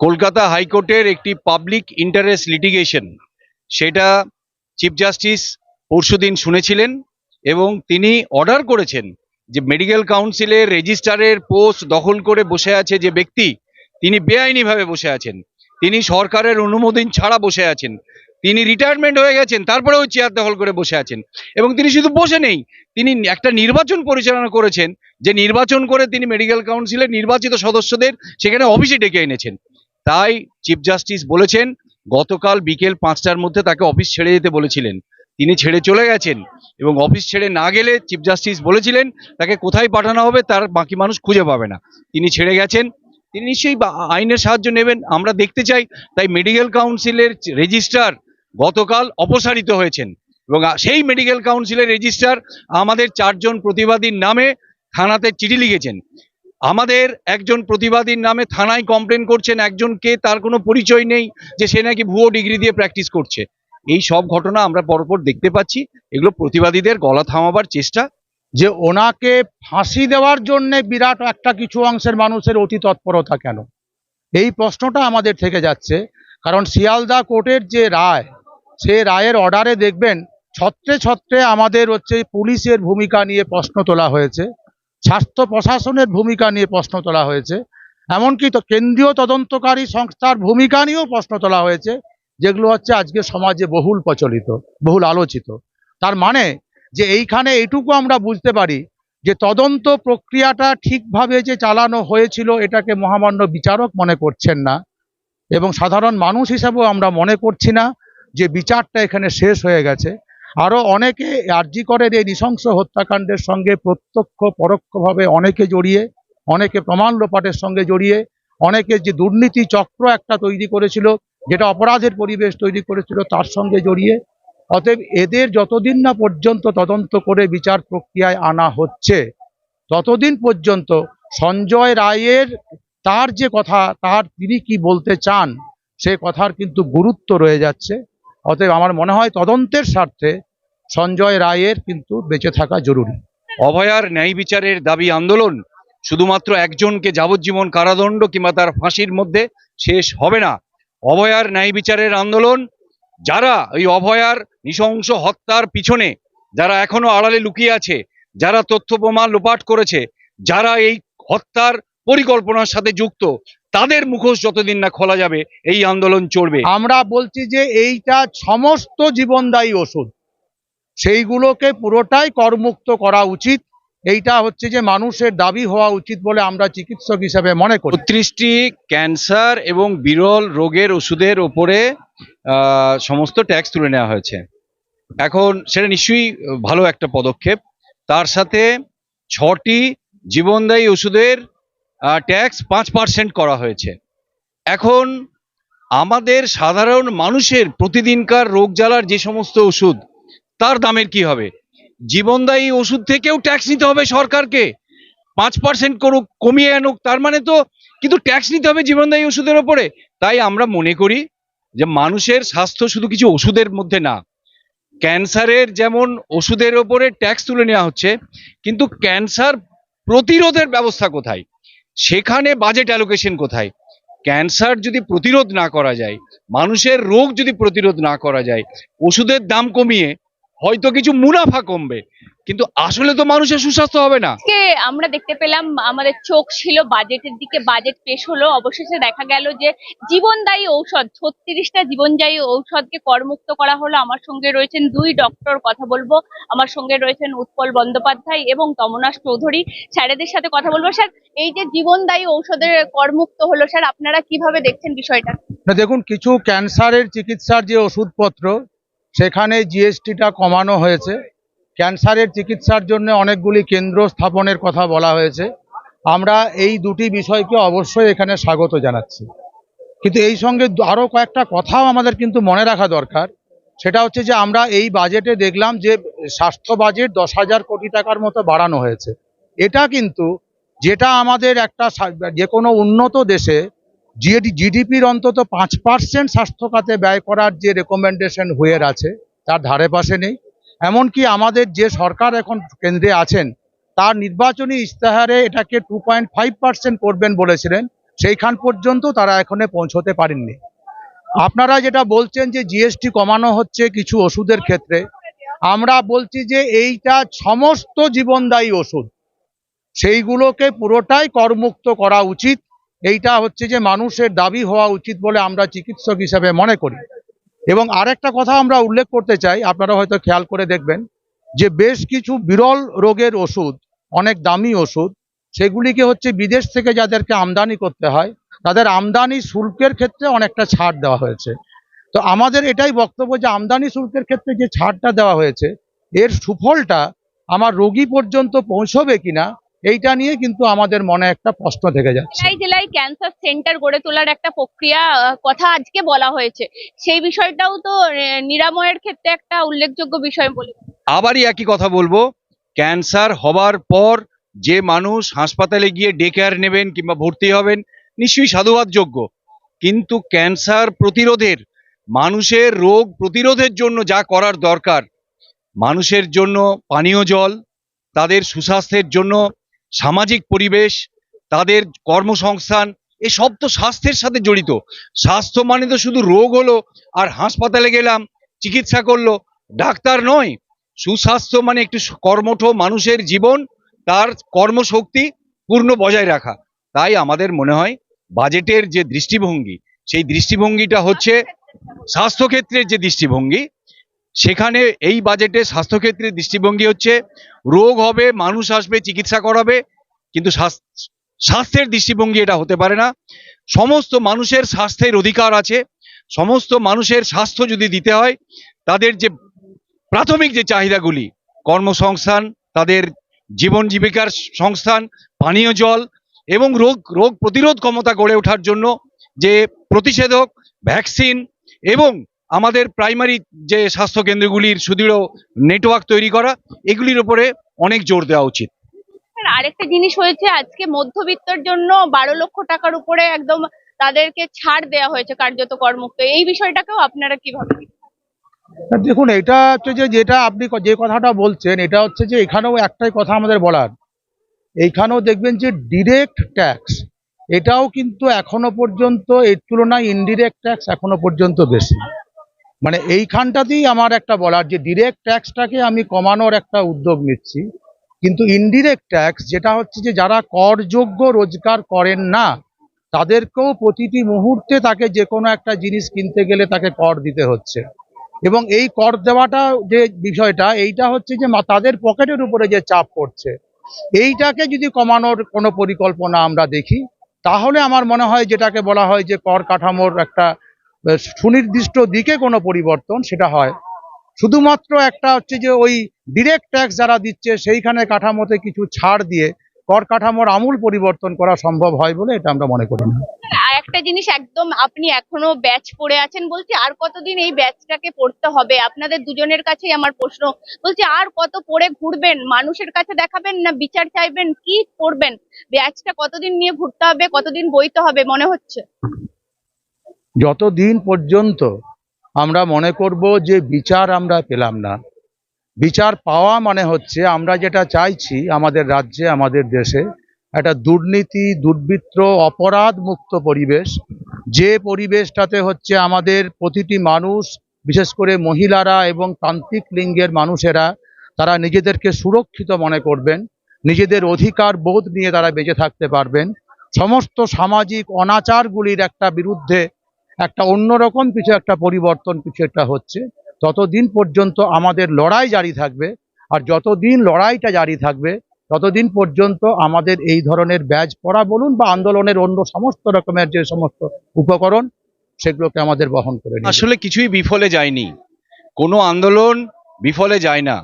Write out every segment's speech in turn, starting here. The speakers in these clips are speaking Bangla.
কলকাতা হাইকোর্টের একটি পাবলিক ইন্টারেস্ট লিটিগেশন সেটা চিফ জাস্টিস পরশুদিন শুনেছিলেন এবং তিনি অর্ডার করেছেন যে মেডিকেল কাউন্সিলের রেজিস্ট্রারের পোস্ট দখল করে বসে আছে যে ব্যক্তি, তিনি বেআইনিভাবে বসে আছেন। তিনি সরকারের অনুমোদন ছাড়া বসে আছেন। তিনি রিটায়ারমেন্ট হয়ে গেছেন তারপরেও চেয়ার দখল করে বসে আছেন। এবং তিনি শুধু বসে নেই, তিনি একটা নির্বাচন পরিচালনা করেছেন, যে নির্বাচন করে তিনি মেডিকেল কাউন্সিলের নির্বাচিত সদস্যদের সেখানে অফিসে ডেকে এনেছেন। তাই চিফ জাস্টিস বলেছেন, গতকাল বিকেল পাঁচটার মধ্যে তাকে অফিস ছেড়ে যেতে বলেছিলেন। তিনি ছেড়ে চলে গেছেন এবং অফিস ছেড়ে না গেলে চিফ জাস্টিস বলেছিলেন, তাকে কোথায় পাঠানো হবে তার বাকি মানুষ খুঁজে পাবে না। তিনি ছেড়ে গেছেন, তিনি নিশ্চয়ই আইনের সাহায্য নেবেন, আমরা দেখতে চাই। তাই মেডিকেল কাউন্সিলের রেজিস্ট্রার গতকাল অপসারিত হয়েছেন এবং সেই মেডিকেল কাউন্সিলের রেজিস্ট্রার আমাদের চারজন প্রতিবাদীর নামে থানাতে চিঠি লিখেছেন। আমাদের একজন প্রতিবাদীর নামে থানায় কমপ্লেন করছেন, একজনকে তার কোনো পরিচয় নেই যে সে নাকি ভুয়ো ডিগ্রি দিয়ে প্র্যাকটিস করছে। এই সব ঘটনা আমরা পরপর দেখতে পাচ্ছি। এগুলো প্রতিবাদীদের গলা থামাবার চেষ্টা। যে ওনাকে ফাঁসি দেওয়ার জন্য বিরাট একটা কিছু অংশের মানুষের অতি তৎপরতা কেন? এই প্রশ্নটা আমাদের থেকে যাচ্ছে। কারণ শিয়ালদা কোর্টের যে রায়, সে রায়ের অর্ডারে দেখবেন, ছত্রে ছত্রে আমাদের হচ্ছে পুলিশের ভূমিকা নিয়ে প্রশ্ন তোলা হয়েছে। স্বাস্থ্য প্রশাসনের ভূমিকা নিয়ে প্রশ্ন তোলা হয়েছে। এমনকি তো কেন্দ্রীয় তদন্তকারী সংস্থার ভূমিকা নিয়েও প্রশ্ন তোলা হয়েছে, যেগুলো হচ্ছে আজকে সমাজে বহুল প্রচলিত, বহুল আলোচিত। তার মানে যে এইখানে এইটুকু আমরা বুঝতে পারি যে তদন্ত প্রক্রিয়াটা ঠিকভাবে যে চালানো হয়েছিল, এটাকে মহামান্য বিচারক মনে করছেন না। এবং সাধারণ মানুষ হিসাবেও আমরা মনে করছি না যে বিচারটা এখানে শেষ হয়ে গেছে। আরও অনেকে আর্জি করের এই নৃশংস হত্যাকাণ্ডের সঙ্গে প্রত্যক্ষ, পরোক্ষভাবে অনেকে জড়িয়ে, অনেকে প্রমাণ লোপাটের সঙ্গে জড়িয়ে, অনেকে যে দুর্নীতি চক্র একটা তৈরি করেছিল, যেটা অপরাধের পরিবেশ তৈরি করেছিল, তার সঙ্গে জড়িয়ে। অতএব এদের যতদিন না পর্যন্ত তদন্ত করে বিচার প্রক্রিয়ায় আনা হচ্ছে, ততদিন পর্যন্ত সঞ্জয় রায়ের তার যে কথা, তার তিনি কি বলতে চান, সে কথার কিন্তু গুরুত্ব রয়ে যাচ্ছে। অতএব আমার মনে হয় তদন্তের স্বার্থে সঞ্জয় রায়ের কিন্তু বেঁচে থাকা জরুরি। অভয়ার ন্যায় বিচারের দাবি আন্দোলন, শুধুমাত্র একজনকে যাবজ্জীবন কারাদণ্ড কিংবা তার ফাঁসির মধ্যে শেষ হবে না। অভয়ার ন্যায় বিচারের আন্দোলন, যারা ওই অভয়ার নৃশংস হত্যার পিছনে, যারা এখনও আড়ালে লুকিয়ে আছে, যারা তথ্য প্রমাণ লোপাট করেছে, যারা এই হত্যার পরিকল্পনার সাথে যুক্ত তাদের মুখোশ যতদিন না খোলা যাবে এই আন্দোলন চলবে। আমরা বলছি যে এইটা সমস্ত জীবনদায়ী ওষুধ। সেইগুলোকে পুরোটাই করমুক্ত করা উচিত। এইটা হচ্ছে যে মানুষের দাবি হওয়া উচিত বলে আমরা চিকিৎসক হিসেবে মনে করি। বত্রিশটি ক্যান্সার এবং বিরল রোগের ওষুধের ওপরে আহ, সমস্ত ট্যাক্স তুলে নেওয়া হয়েছে। এখন সেটা নিশ্চয়ই ভালো একটা পদক্ষেপ। তার সাথে ছটি জীবনদায়ী ওষুধের ট্যাক্স পাঁচ পার্সেন্ট করা হয়েছে। এখন আমাদের সাধারণ মানুষের প্রতিদিনকার রোগ জ্বালার যে সমস্ত ওষুধ, তার দামের কি হবে? জীবনদায়ী ওষুধ থেকেও ট্যাক্স নিতে হবে সরকারকে। পাঁচ পার্সেন্ট করুক, কমিয়ে আনুক, তার মানে তো কিন্তু ট্যাক্স নিতে হবে জীবনদায়ী ওষুধের ওপরে। তাই আমরা মনে করি যে মানুষের স্বাস্থ্য শুধু কিছু ওষুধের মধ্যে না। ক্যান্সারের যেমন ওষুধের ওপরে ট্যাক্স তুলে নেওয়া হচ্ছে, কিন্তু ক্যান্সার প্রতিরোধের ব্যবস্থা কোথায়? সেখানে বাজেট অ্যালোকেশন কোথায়? ক্যান্সার যদি প্রতিরোধ না করা যায়, মানুষের রোগ যদি প্রতিরোধ না করা যায়, ওষুধের দাম কমিয়ে হয়তো কিছু মুনাফা কমবে। কিন্তু আসলে তো মানুষের সুস্বাস্থ্য হবে না। আজকে আমরা দেখতে পেলাম আমাদের চোখ ছিল বাজেটের দিকে বাজেট পেশ হলো। অবশেষে দেখা গেল যে জীবনদায়ী ঔষধ ছত্রিশটা জীবনদায়ী ঔষধকে করমুক্ত করা হলো। আমার সঙ্গে রয়েছেন দুই ডক্টর কথা বলব। আমার সঙ্গে রয়েছেন উৎপল বন্দ্যোপাধ্যায় এবং তমনাশ চৌধুরী। স্যারেদের সাথে কথা বলব। স্যার এই যে জীবনদায়ী ঔষধের করমুক্ত হলো স্যার আপনারা কীভাবে দেখছেন বিষয়টা? না দেখুন কিছু ক্যান্সারের চিকিৎসার যে ওষুধপত্র সেখানে জিএসটিটা কমানো হয়েছে। ক্যান্সারের চিকিৎসার জন্য অনেকগুলি কেন্দ্র স্থাপনের কথা বলা হয়েছে। আমরা এই দুটি বিষয়কে অবশ্যই এখানে স্বাগত জানাচ্ছি। কিন্তু এই সঙ্গে আরও কয়েকটা কথাও আমাদের কিন্তু মনে রাখা দরকার। সেটা হচ্ছে যে আমরা এই বাজেটে দেখলাম যে স্বাস্থ্য বাজেট দশ হাজার কোটি টাকার মতো বাড়ানো হয়েছে। এটা কিন্তু যেটা আমাদের একটা যে কোনো উন্নত দেশে জিএডি জিডিপির অন্তত পাঁচ পার্সেন্ট স্বাস্থ্য খাতে ব্যয় করার যে রেকমেন্ডেশন হুয়ের আছে, তার ধারে পাশে নেই। এমনকি আমাদের যে সরকার এখন কেন্দ্রে আছেন, তার নির্বাচনী ইস্তাহারে এটাকে টু পয়েন্ট ফাইভ পার্সেন্ট করবেন বলেছিলেন, সেইখান পর্যন্ত তারা এখনও পৌঁছতে পারেননি। আপনারা যেটা বলছেন যে জিএসটি কমানো হচ্ছে কিছু ওষুধের ক্ষেত্রে, আমরা বলছি যে এইটা সমস্ত জীবনদায়ী ওষুধ। সেইগুলোকে পুরোটাই করমুক্ত করা উচিত। এইটা হচ্ছে যে মানুষের দাবি হওয়া উচিত বলে আমরা চিকিৎসক হিসেবে মনে করি। এবং আরেকটা কথা আমরা উল্লেখ করতে চাই, আপনারা হয়তো খেয়াল করে দেখবেন যে বেশ কিছু বিরল রোগের ওষুধ, অনেক দামি ওষুধ, সেগুলিকে হচ্ছে বিদেশ থেকে যাদেরকে আমদানি করতে হয়, তাদের আমদানি শুল্কের ক্ষেত্রে অনেকটা ছাড় দেওয়া হয়েছে। তো আমাদের এটাই বক্তব্য যে আমদানি শুল্কের ক্ষেত্রে যে ছাড়টা দেওয়া হয়েছে, এর সুফলটা আমার রোগী পর্যন্ত পৌঁছবে কিনা এইটা নিয়ে কিন্তু আমাদের মনে একটা প্রশ্ন থেকে যাচ্ছে। জেলায় জেলায় ক্যান্সার সেন্টার গড়ে তোলার একটা প্রক্রিয়া কথা আজকে বলা হয়েছে। সেই বিষয়টাও তো নিরাময়ের ক্ষেত্রে একটা উল্লেখযোগ্য বিষয় বলে আবারই একই কথা বলব ক্যান্সার হবার পর যে মানুষ হাসপাতালে গিয়ে ডে কেয়ার নেবেন কিংবা ভর্তি হবেন নিশ্চয়ই সাধুবাদযোগ্য। কিন্তু ক্যান্সার প্রতিরোধের মানুষের রোগ প্রতিরোধের জন্য যা করার দরকার মানুষের জন্য পানীয় জল তাদের সুস্বাস্থ্যের জন্য সামাজিক পরিবেশ, তাদের কর্মসংস্থান এসব তো স্বাস্থ্যের সাথে জড়িত। স্বাস্থ্য মানে তো শুধু রোগ হলো আর হাসপাতালে গেলাম, চিকিৎসা করল, ডাক্তার নয়। সুস্বাস্থ্য মানে একটু কর্মঠ মানুষের জীবন, তার কর্মশক্তি পূর্ণ বজায় রাখা। তাই আমাদের মনে হয় বাজেটের যে দৃষ্টিভঙ্গি, সেই দৃষ্টিভঙ্গিটা হচ্ছে স্বাস্থ্যক্ষেত্রের যে দৃষ্টিভঙ্গি সেখানে এই বাজেটে স্বাস্থ্যক্ষেত্রের দৃষ্টিভঙ্গি হচ্ছে, রোগ হবে, মানুষ আসবে, চিকিৎসা করাবে, কিন্তু স্বাস্থ্যের দৃষ্টিভঙ্গি এটা হতে পারে না। সমস্ত মানুষের স্বাস্থ্যের অধিকার আছে, সমস্ত মানুষের স্বাস্থ্য যদি দিতে হয়, তাদের যে প্রাথমিক যে চাহিদাগুলি, কর্মসংস্থান, তাদের জীবন জীবিকার সংস্থান, পানীয় জল এবং রোগ রোগ প্রতিরোধ ক্ষমতা গড়ে ওঠার জন্য যে প্রতিষেধক, ভ্যাকসিন এবং আমাদের প্রাইমারি যে স্বাস্থ্য কেন্দ্রগুলির সুদৃঢ় নেটওয়ার্ক তৈরি করা এগুলির উপরে অনেক জোর দেওয়া উচিত। আর আরেকটা জিনিস হয়েছে আজকে মধ্যবিত্তর জন্য বারো লক্ষ টাকার উপরে একদম তাদেরকে ছাড় দেওয়া হয়েছে কার্যত কর্মুক্ত। এই বিষয়টাকেও আপনারা কীভাবে? দেখুন এটা হচ্ছে যে যেটা আপনি যে কথাটা বলছেন এটা হচ্ছে যে এখানেও একটাই কথা আমাদের বলার। এইখানেও দেখবেন যে ডিরেক্ট ট্যাক্স এটাও কিন্তু এখনও পর্যন্ত এর তুলনায় ইনডিরেক্ট ট্যাক্স এখনও পর্যন্ত বেশি। মানে এইখানটাতেই আমার একটা বলার যে ডিরেক্ট ট্যাক্সটাকে আমি কমানোর একটা উদ্যোগ নিচ্ছি। কিন্তু ইনডিরেক্ট ট্যাক্স যেটা হচ্ছে যে যারা করযোগ্য রোজগার করেন না, তাদেরকেও প্রতিটি মুহূর্তে তাকে যে কোনো একটা জিনিস কিনতে গেলে তাকে কর দিতে হচ্ছে। এবং এই কর দেওয়াটা যে বিষয়টা, এইটা হচ্ছে যে তাদের পকেটের উপরে যে চাপ পড়ছে, এইটাকে যদি কমানোর কোনো পরিকল্পনা আমরা দেখি, তাহলে আমার মনে হয় যেটাকে বলা হয় যে কর কাঠামোর একটা সুনির্দিষ্ট দিকে কোনো পরিবর্তন সেটা হয়। শুধুমাত্র একটা হচ্ছে যে ওই ডিরেক্ট ট্যাক্স যারা দিচ্ছে সেইখানে কাঠামোতে কিছু ছাড় দিয়ে কর কাঠামোর আমূল পরিবর্তন করা সম্ভব হয় বলে এটা আমরা মনে করি না। একটা জিনিস একদম আপনি এখনও ব্যাচ পড়ে আছেন বলছি আর কতদিন এই ব্যাচটাকে পড়তে হবে? আপনাদের দুজনের কাছেই আমার প্রশ্ন। বলছি, আর কত পড়ে ঘুরবেন? মানুষের কাছে দেখাবেন না বিচার চাইবেন? কি করবেন? ব্যাচটা কতদিন নিয়ে ঘুরতে হবে? কতদিন বইতে হবে? মনে হচ্ছে? যতদিন পর্যন্ত আমরা মনে করব যে বিচার আমরা পেলাম না, বিচার পাওয়া মানে হচ্ছে আমরা যেটা চাইছি আমাদের রাজ্যে, আমাদের দেশে, একটা দুর্নীতি, দুর্বৃত্ত অপরাধ মুক্ত পরিবেশ, যে পরিবেশটাতে হচ্ছে আমাদের প্রতিটি মানুষ, বিশেষ করে মহিলারা এবং তান্ত্রিক লিঙ্গের মানুষেরা, তারা নিজেদেরকে সুরক্ষিত মনে করবেন, নিজেদের অধিকার বোধ নিয়ে তারা বেঁচে থাকতে পারবেন। সমস্ত সামাজিক অনাচারগুলির একটা বিরুদ্ধে একটা অন্যরকম কিছু একটা পরিবর্তন কিছু একটা হচ্ছে। ততদিন পর্যন্ত আমাদের লড়াই জারি থাকবে, আর যতদিন লড়াইটা জারি থাকবে, ততদিন পর্যন্ত আমাদের এই ধরনের ব্যাজ পড়া বলুন বা আন্দোলনের অন্য সমস্ত রকমের যে সমস্ত উপকরণ, সেগুলোকে আমাদের বহন করে আসলে কিছুই বিফলে যায়নি। কোনো আন্দোলন বিফলে যায় না।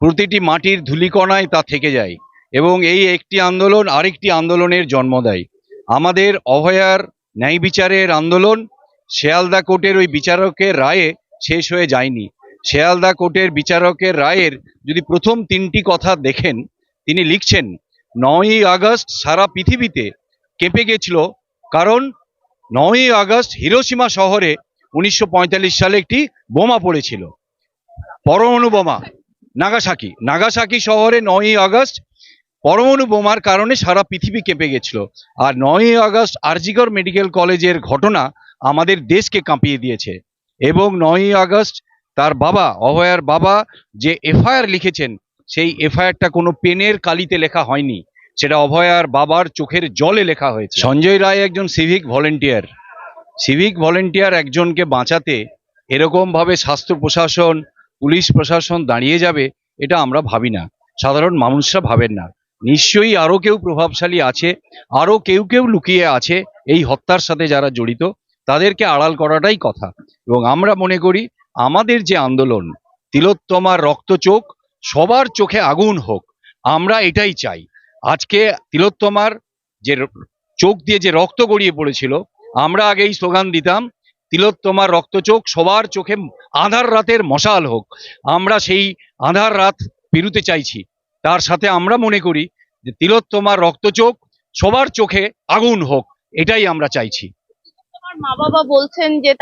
প্রতিটি মাটির ধূলিকণায় তা থেকে যায় এবং এই একটি আন্দোলন আরেকটি আন্দোলনের জন্ম দেয়। আমাদের অভয়ার ন্যায় বিচারের আন্দোলন শেয়ালদা কোর্টের ওই বিচারকের রায়ে শেষ হয়ে যায়নি। শেয়ালদা কোর্টের বিচারকের রায়ের যদি প্রথম তিনটি কথা দেখেন, তিনি লিখছেন, নয়ই আগস্ট সারা পৃথিবীতে কেঁপে গেছিল কারণ নয়ই আগস্ট হিরোসীমা শহরে উনিশশো পঁয়তাল্লিশ সালে একটি বোমা পড়েছিল। পরমাণু বোমা, নাগাসাকি নাগাসাকি শহরে নয়ই আগস্ট পরমাণু বোমার কারণে সারা পৃথিবী কেঁপে গেছিল। আর নয়ই আগস্ট আরজিকর মেডিকেল কলেজের ঘটনা আমাদের দেশকে কাঁপিয়ে দিয়েছে। এবং নয়ই আগস্ট তার বাবা, অভয়ার বাবা, যে এফআইআর লিখেছেন, সেই এফআইআরটা কোনো পেনের কালিতে লেখা হয়নি। সেটা অভয়ার বাবার চোখের জলে লেখা হয়েছে। সঞ্জয় রায় একজন সিভিক ভলেন্টিয়ার সিভিক ভলেন্টিয়ার একজনকে বাঁচাতে এরকমভাবে স্বাস্থ্য প্রশাসন, পুলিশ প্রশাসন দাঁড়িয়ে যাবে, এটা আমরা ভাবি না। সাধারণ মানুষরা ভাবেন না। নিশ্চয়ই আরও কেউ প্রভাবশালী আছে আরও কেউ কেউ লুকিয়ে আছে এই হত্যার সাথে যারা জড়িত। তাদেরকে আড়াল করাটাই কথা। এবং আমরা মনে করি, আমাদের যে আন্দোলন, তিলোত্তমার রক্তচোখ, সবার চোখে আগুন হোক, আমরা এটাই চাই। আজকে তিলোত্তমার যে চোখ দিয়ে যে রক্ত গড়িয়ে পড়েছিল, আমরা আগে এই স্লোগান দিতাম, তিলোত্তমার রক্তচোখ সবার চোখে আধার রাতের মশাল হোক। আমরা সেই আধার রাত পেরুতে চাইছি। তার সাথে আমরা মনে করি যে তিলোত্তমার রক্তচোখ সবার চোখে আগুন হোক, এটাই আমরা চাইছি। আমার মা বাবা বলছেন যে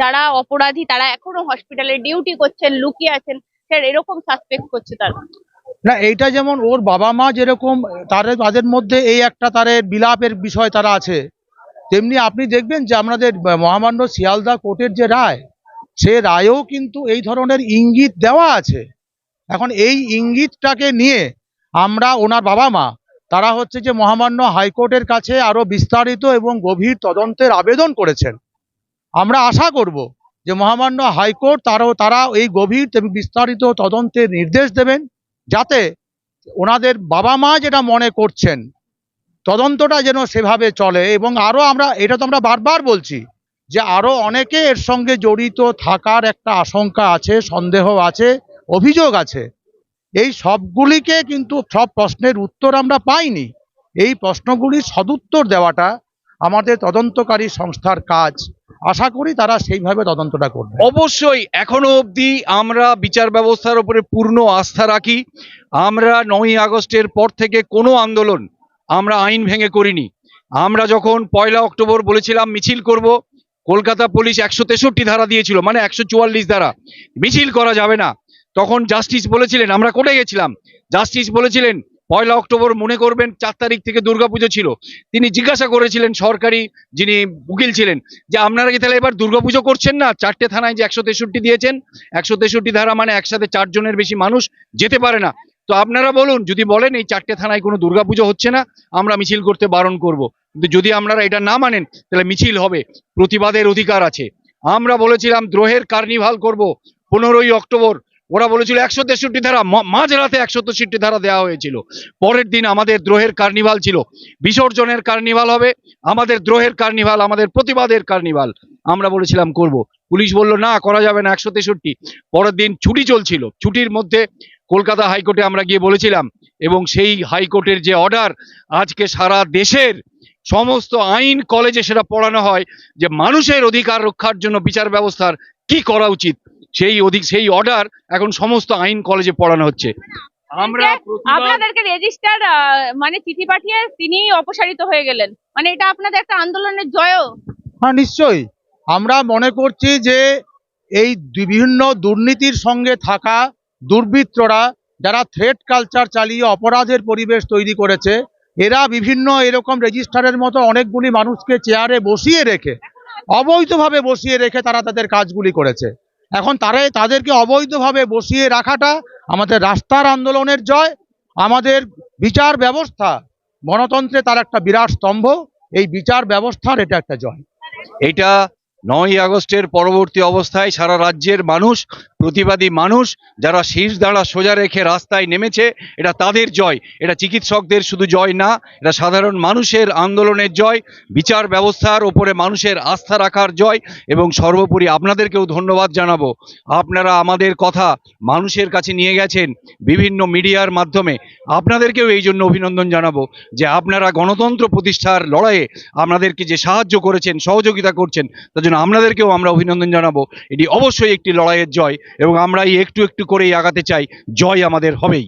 যারা অপরাধী তারা এখনও হসপিটালে ডিউটি করছেন, লুকিয়ে আছেন, স্যার এরকম সাসপেক্ট করছে তারা। না, এইটা যেমন ওর বাবা মা যেরকম তাদের তাদের মধ্যে এই একটা তাদের বিলাপের বিষয় তারা আছে। তেমনি আপনি দেখবেন যে আমাদের মহামান্য শিয়ালদা কোর্টের যে রায়, সে রায়েও কিন্তু এই ধরনের ইঙ্গিত দেওয়া আছে। এখন এই ইঙ্গিতটাকে নিয়ে আমরা ওনার বাবা মা তারা হচ্ছে যে মহামান্য হাইকোর্টের কাছে আরও বিস্তারিত এবং গভীর তদন্তের আবেদন করেছেন। আমরা আশা করব যে মহামান্য হাইকোর্ট তারাও, তারা এই গভীর এবং বিস্তারিত তদন্তের নির্দেশ দেবেন যাতে ওনাদের বাবা মা যেটা মনে করছেন, তদন্তটা যেন সেভাবে চলে এবং আরও আমরা, এটা তো আমরা বারবার বলছি যে আরও অনেকে এর সঙ্গে জড়িত থাকার একটা আশঙ্কা আছে, সন্দেহ আছে, অভিযোগ আছে। এই সবগুলিকে কিন্তু সব প্রশ্নের উত্তর আমরা পাইনি। এই প্রশ্নগুলির সদুত্তর দেওয়াটা আমাদের তদন্তকারী সংস্থার কাজ। আশা করি তারা সেইভাবে তদন্তটা করবে। অবশ্যই, এখনও অবধি আমরা বিচার ব্যবস্থার উপরে পূর্ণ আস্থা রাখি। আমরা নয়ই আগস্টের পর থেকে কোনো আন্দোলন আমরা আইন ভেঙে করিনি। আমরা যখন পয়লা অক্টোবর বলেছিলাম মিছিল করব, কলকাতা পুলিশ একশো তেষট্টি ধারা দিয়েছিল মানে একশো চুয়াল্লিশ ধারা। মিছিল করা যাবে না। তখন জাস্টিস বলেছিলেন, আমরা কোর্টে গেছিলাম। জাস্টিস বলেছিলেন, পয়লা অক্টোবর মনে করবেন চার তারিখ থেকে দুর্গাপুজো ছিল। তিনি জিজ্ঞাসা করেছিলেন সরকারি যিনি উকিল ছিলেন যে, আপনারা কি তাহলে এবার দুর্গাপুজো করছেন না? চারটে থানায় যে একশো তেষট্টি দিয়েছেন, একশো তেষট্টি ধারা মানে একসাথে চারজনের বেশি মানুষ যেতে পারে না। তো আপনারা বলুন, যদি বলেন এই চারটে থানায় কোনো দুর্গাপুজো হচ্ছে না, আমরা মিছিল করতে বারণ করব। কিন্তু যদি আপনারা এটা না মানেন, তাহলে মিছিল হবে। প্রতিবাদের অধিকার আছে। আমরা বলেছিলাম, দ্রোহের কার্নিভাল করব। পনেরোই অক্টোবর ওরা বলেছিল একশো তেষট্টি ধারা, ম- মাঝরাতে একশো তেষট্টি ধারা দেওয়া হয়েছিল। পরের দিন আমাদের দ্রোহের কার্নিভাল ছিল। বিসর্জনের কার্নিভাল হবে, আমাদের দ্রোহের কার্নিভাল, আমাদের প্রতিবাদের কার্নিভাল আমরা বলেছিলাম করব। পুলিশ বলল, না, করা যাবে না একশো তেষট্টি। পরের দিন ছুটি চলছিল। ছুটির মধ্যে কলকাতা হাইকোর্টে আমরা গিয়ে বলেছিলাম, এবং সেই হাইকোর্টের যে অর্ডার, আজকে সারা দেশের সমস্ত আইন কলেজে সেটা পড়ানো হয় যে মানুষের অধিকার রক্ষার জন্য বিচার ব্যবস্থার কি করা উচিত। সেই অধিক সেই অর্ডার এখন সমস্ত আইন কলেজে পড়ানো হচ্ছে। আমরা আপনাদেরকে রেজিস্টার মানে চিঠি পাঠিয়ে তিনি অপসারিত হয়ে গেলেন। মানে এটা আপনাদের একটা আন্দোলনের জয়ও। হ্যাঁ নিশ্চয়ই। আমরা মনে করছি যে এই বিভিন্ন দুর্নীতির সঙ্গে থাকা দুর্বৃত্তরা যারা থ্রেড কালচার চালিয়ে অপরাধের পরিবেশ তৈরি করেছে এরা বিভিন্ন এরকম রেজিস্টারের মতো অনেকগুলি মানুষকে চেয়ারে বসিয়ে রেখে অবৈধভাবে বসিয়ে রেখে তারা তাদের কাজগুলি করেছে। এখন তারাই তাদেরকে অবৈধভাবে বসিয়ে রাখাটা আমাদের রাস্তার আন্দোলনের জয়, আমাদের বিচার ব্যবস্থা, গণতন্ত্রে তার একটা বিরাট স্তম্ভ, এই বিচার ব্যবস্থার এটা একটা জয়। এটা নয় আগস্টের পরবর্তী অবস্থায় সারা রাজ্যের মানুষ, প্রতিবাদী মানুষ, যারা শীর্ষ দাঁড়া সোজা রেখে রাস্তায় নেমেছে, এটা তাদের জয়। এটা চিকিৎসকদের শুধু জয় না, এটা সাধারণ মানুষের আন্দোলনের জয়, বিচার ব্যবস্থার ওপরে মানুষের আস্থা রাখার জয়, এবং সর্বোপরি আপনাদেরকেও ধন্যবাদ জানাব। আপনারা আমাদের কথা মানুষের কাছে নিয়ে গেছেন বিভিন্ন মিডিয়ার মাধ্যমে। আপনাদেরকেও এই জন্য অভিনন্দন জানাব যে আপনারা গণতন্ত্র প্রতিষ্ঠার লড়াইয়ে আপনাদেরকে যে সাহায্য করেছেন, সহযোগিতা করছেন জন্য আপনাদেরকেও আমরা অভিনন্দন জানাব। এটি অবশ্যই একটি লড়াইয়ের জয় এবং আমরা এই একটু একটু করেই আগাতে চাই। জয় আমাদের হবেই।